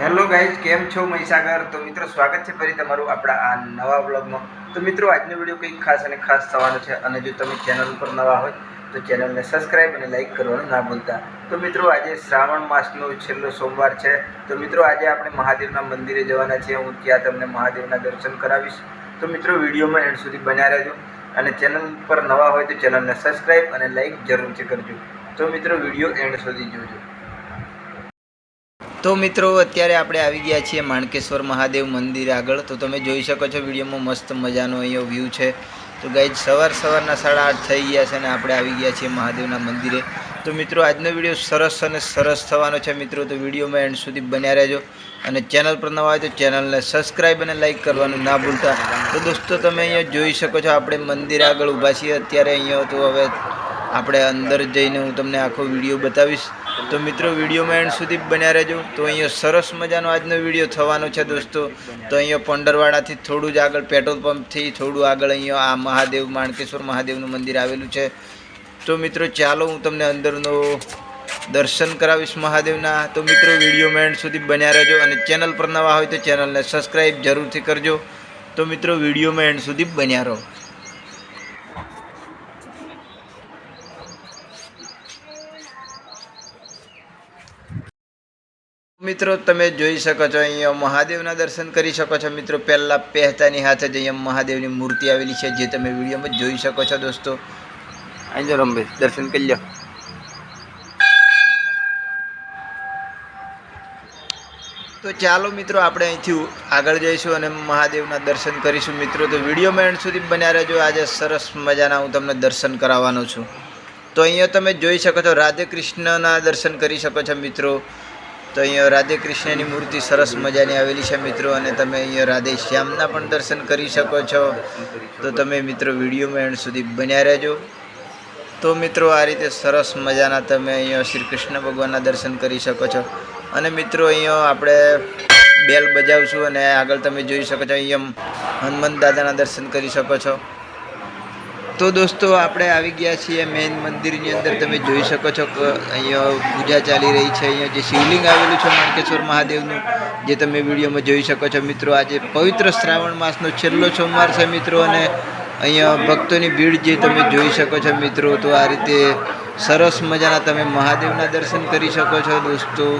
Hello guys, કેમ છો મહીસાગર? તો મિત્રો, સ્વાગત છે ફરી તમારું આપણા આ નવા બ્લોગમાં તો મિત્રો, આજનો વીડિયો કંઈક ખાસ અને ખાસ થવાનો છે. અને જો તમે ચેનલ ઉપર નવા હોય, તો ચેનલને સબસ્ક્રાઈબ અને લાઇક કરવાનું ના ભૂલતા. તો મિત્રો, આજે શ્રાવણ માસનો છેલ્લો સોમવાર છે. તો મિત્રો, આજે આપણે મહાદેવના મંદિરે જવાના છીએ. હું ત્યાં તમને મહાદેવના દર્શન કરાવીશ. તો મિત્રો, વિડીયોમાં એન્ડ સુધી બન્યા રહેજો. અને ચેનલ પર નવા હોય, તો ચેનલને સબસ્ક્રાઈબ અને લાઇક જરૂરથી કરજો. તો મિત્રો, વીડિયો એન્ડ સુધી જોજો. તો મિત્રો, અત્યારે આપણે આવી ગયા છીએ માણકેશ્વર મહાદેવ મંદિર આગળ. તો તમે જોઈ શકો છો, વિડીયોમાં મસ્ત મજાનો અહીંયા વ્યૂ છે. તો ગાઈજ સવાર સવારના સાડા આઠ થઈ ગયા છે અને આપણે આવી ગયા છીએ મહાદેવના મંદિરે. તો મિત્રો, આજનો વીડિયો સરસ અને સરસ થવાનો છે મિત્રો. તો વિડીયોમાં એન્ડ સુધી બન્યા રહેજો. અને ચેનલ પર નવા હોય તો ચેનલને સબસ્ક્રાઈબ અને લાઇક કરવાનું ના ભૂલતા. તો દોસ્તો, તમે અહીંયા જોઈ શકો છો, આપણે મંદિર આગળ ઊભા છીએ. અત્યારે અહીંયા તો હવે આપણે અંદર જઈને હું તમને આખો વીડિયો બતાવીશ. તો મિત્રો વિડીયોમાં એન્ડ સુધી બન્યા રહેજો. તો અહીંયા સરસ મજાનો આજનો વીડિયો થવાનો છે દોસ્તો. તો અહીંયા પંડરવાડાથી થોડું જ આગળ પેટ્રોલ પંપથી થોડું આગળ અહીંયા આ મહાદેવ, માણકેશ્વર મહાદેવનું મંદિર આવેલું છે. તો મિત્રો, ચાલો હું તમને અંદરનો દર્શન કરાવીશ મહાદેવના. તો મિત્રો વિડીયોમાં એન્ડ સુધી બન્યા રહેજો અને ચેનલ પર નવા હોય તો ચેનલને સબસ્ક્રાઈબ જરૂરથી કરજો. તો મિત્રો વિડીયોમાં એન્ડ સુધી બન્યા રહો. મિત્રો, તમે જોઈ શકો છો, અહીંયા મહાદેવના દર્શન કરી શકો છો. મિત્રો, પહેલાં પહેતાની હાથે જ અહીંયા મહાદેવની મૂર્તિ આવેલી છે, જે તમે વિડીયોમાં જોઈ શકો છો દોસ્તો. અહીં જો રમભાઈ દર્શન કરી લો તો ચાલો મિત્રો, આપણે અહીંથી આગળ જઈશું અને મહાદેવના દર્શન કરીશું. મિત્રો, તો વિડીયોમાં એન્ડ સુધી બન્યા રહેજો. આજે સરસ મજાના હું તમને દર્શન કરાવવાનો છું. તો અહીંયા તમે જોઈ શકો છો, રાધે કૃષ્ણના દર્શન કરી શકો છો, મિત્રો. તો અહીંયા રાધે કૃષ્ણની મૂર્તિ સરસ મજાની આવેલી છે મિત્રો, અને તમે અહીંયા રાધે શ્યામના પણ દર્શન કરી શકો છો. તો તમે મિત્રો વિડીયોમાં એન્ડ સુધી બન્યા રહેજો. તો મિત્રો, આ રીતે સરસ મજાના તમે અહીંયા શ્રી કૃષ્ણ ભગવાનના દર્શન કરી શકો છો. અને મિત્રો, અહીંયા આપણે બેલ બજાવશું અને આગળ તમે જોઈ શકો છો, અહીંયા હનુમંત દાદાના દર્શન કરી શકો છો. તો દોસ્તો, આપણે આવી ગયા છીએ મેઇન મંદિરની અંદર. તમે જોઈ શકો છો કે અહીંયા પૂજા ચાલી રહી છે. અહીંયા જે શિવલિંગ આવેલું છે માણકેશ્વર મહાદેવનું, જે તમે વિડીયોમાં જોઈ શકો છો. મિત્રો, આજે પવિત્ર શ્રાવણ માસનો છેલ્લો સોમવાર છે મિત્રો, અને અહીંયા ભક્તોની ભીડ જે તમે જોઈ શકો છો મિત્રો, તો આ રીતે સરસ મજાના તમે મહાદેવના દર્શન કરી શકો છો દોસ્તો.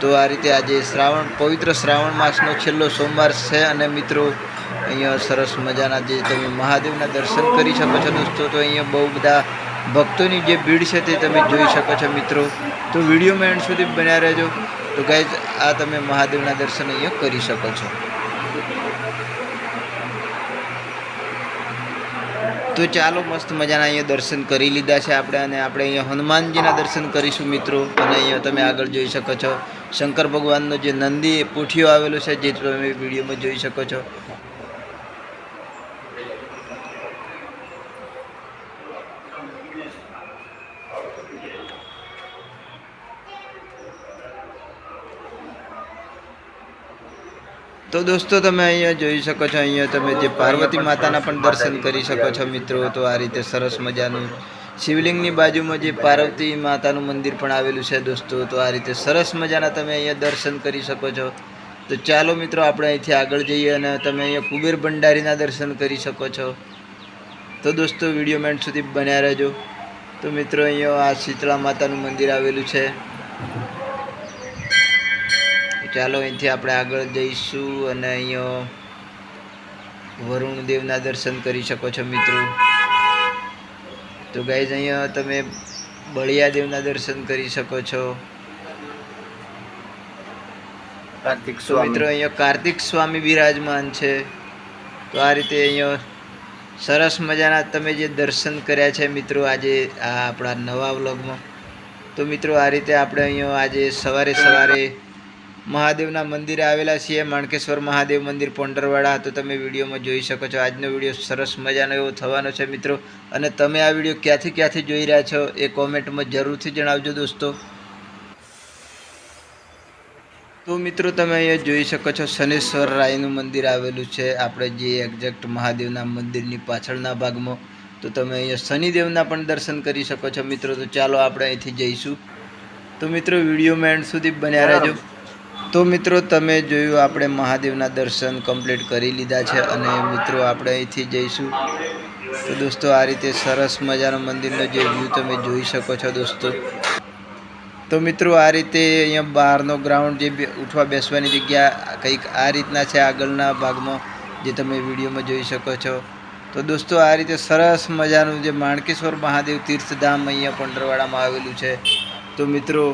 તો આ રીતે આજે શ્રાવણ, પવિત્ર શ્રાવણ માસનો છેલ્લો સોમવાર છે, અને મિત્રો અહીંયા સરસ મજાના જે તમે મહાદેવના દર્શન કરી શકો છો દોસ્તો, તો અહીંયા બહુ બધા ભક્તોની જે ભીડ છે તે તમે જોઈ શકો છો મિત્રો. તો વિડીયોમાં એન્ડ સુધી બન્યા રહેજો. તો ગાઈઝ આ તમે મહાદેવના દર્શન અહીંયા કરી શકો છો. તો ચાલો મસ્ત મજાના અહીંયા દર્શન કરી લીધા છે આપણે અને આપણે અહીંયા હનુમાનજીના દર્શન કરીશું મિત્રો. અને અહીંયા તમે આગળ જોઈ શકો છો. શંકર ભગવાનનો જે નંદી પૂઠિયો આવેલો છે, જે તમે વિડીયોમાં જોઈ શકો છો. તો દોસ્તો, તમે અહીંયા જોઈ શકો છો, અહીંયા તમે જે પાર્વતી માતાના પણ દર્શન કરી શકો છો મિત્રો, તો આ રીતે સરસ મજાનું શિવલિંગની બાજુમાં જે પાર્વતી માતાનું મંદિર પણ આવેલું છે દોસ્તો, તો આ રીતે સરસ મજાના તમે અહીંયા દર્શન કરી શકો છો. તો ચાલો મિત્રો, આપણે અહીંથી આગળ જઈએ અને તમે અહીંયા કુબેર ભંડારીના દર્શન કરી શકો છો. તો દોસ્તો, વીડિયો મેન્ટ સુધી બન્યા રહેજો. તો મિત્રો, અહીંયા આ શીતળા માતાનું મંદિર આવેલું છે. ચાલો અહીંથી આપણે આગળ જઈશું અને અહીંયા વરુણ દેવના દર્શન કરી શકો છો મિત્રો. તો ગાઈઝ અહીંયા તમે બળિયા દેવના દર્શન કરી શકો છો. કાર્તિક મિત્રો અહીંયા કાર્તિક સ્વામી બિરાજમાન છે. તો આ રીતે અહીંયા સરસ મજાના તમે જે દર્શન કર્યા છે મિત્રો આજે આ આપણા નવા વ્લોગમાં. તો મિત્રો આ રીતે આપણે અહીંયા આજે સવારે સવારે મહાદેવના મંદિરે આવેલા છીએ. માણકેશ્વર મહાદેવ મંદિર પોંડરવાડા. તો તમે વિડીયોમાં જોઈ શકો છો. આજનો વીડિયો સરસ મજાનો એવો થવાનો છે મિત્રો. અને તમે આ વીડિયો ક્યાંથી ક્યાંથી જોઈ રહ્યા છો એ કોમેન્ટમાં જરૂરથી જણાવજો દોસ્તો. તો મિત્રો તમે અહીંયા જોઈ શકો છો શનેશ્વર રાયનું મંદિર આવેલું છે. આપણે જે એક્ઝેક્ટ મહાદેવના મંદિરની પાછળના ભાગમાં. તો તમે અહીંયા શનિદેવના પણ દર્શન કરી શકો છો મિત્રો. તો ચાલો આપણે અહીંથી જઈશું. તો મિત્રો વિડીયોમાં એન્ડ સુધી બન્યા રહેજો. તો મિત્રો તમે જોયું આપણે મહાદેવના દર્શન કમ્પ્લીટ કરી લીધા છે અને મિત્રો આપણે અહીંથી જઈશું. તો દોસ્તો, આ રીતે સરસ મજાનો મંદિરનો જે વ્યૂ તમે જોઈ શકો છો દોસ્તો. તો મિત્રો, આ રીતે અહીંયા બહારનો ગ્રાઉન્ડ જે ઉઠવા બેસવાની જગ્યા કંઈક આ રીતના છે આગળના ભાગમાં, જે તમે વિડીયોમાં જોઈ શકો છો. તો દોસ્તો, આ રીતે સરસ મજાનું જે માણકેશ્વર મહાદેવ તીર્થધામ અહીંયા પંડરવાડામાં આવેલું છે. તો મિત્રો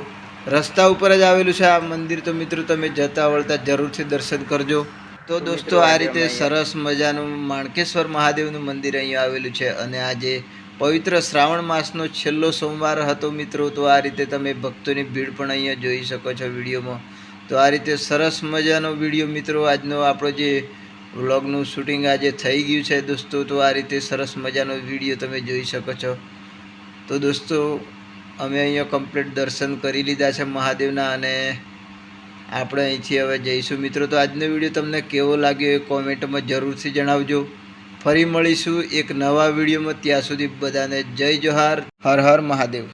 રસ્તા ઉપર જ આવેલું છે આ મંદિર. તો મિત્રો તમે જતા વળતા જરૂરથી દર્શન કરજો. તો દોસ્તો આ રીતે સરસ મજાનું માણકેશ્વર મહાદેવનું મંદિર અહીંયા આવેલું છે. અને આજે પવિત્ર શ્રાવણ માસનો છેલ્લો સોમવાર હતો મિત્રો. તો આ રીતે તમે ભક્તોની ભીડ પણ અહીંયા જોઈ શકો છો વિડીયોમાં. તો આ રીતે સરસ મજાનો વીડિયો મિત્રો આજનો આપણો જે વ્લોગનું શૂટિંગ આજે થઈ ગયું છે દોસ્તો. તો આ રીતે સરસ મજાનો વીડિયો તમે જોઈ શકો છો. તો દોસ્તો અમે અહીંયા કમ્પ્લીટ દર્શન કરી લીધા છે મહાદેવના અને આપણે અહીંથી હવે જઈશું. મિત્રો, તો આજનો વીડિયો તમને કેવો લાગ્યો એ કોમેન્ટમાં જરૂરથી જણાવજો. ફરી મળીશું એક નવા વિડીયોમાં. ત્યાં સુધી બધાને જય જોહાર. હર હર મહાદેવ.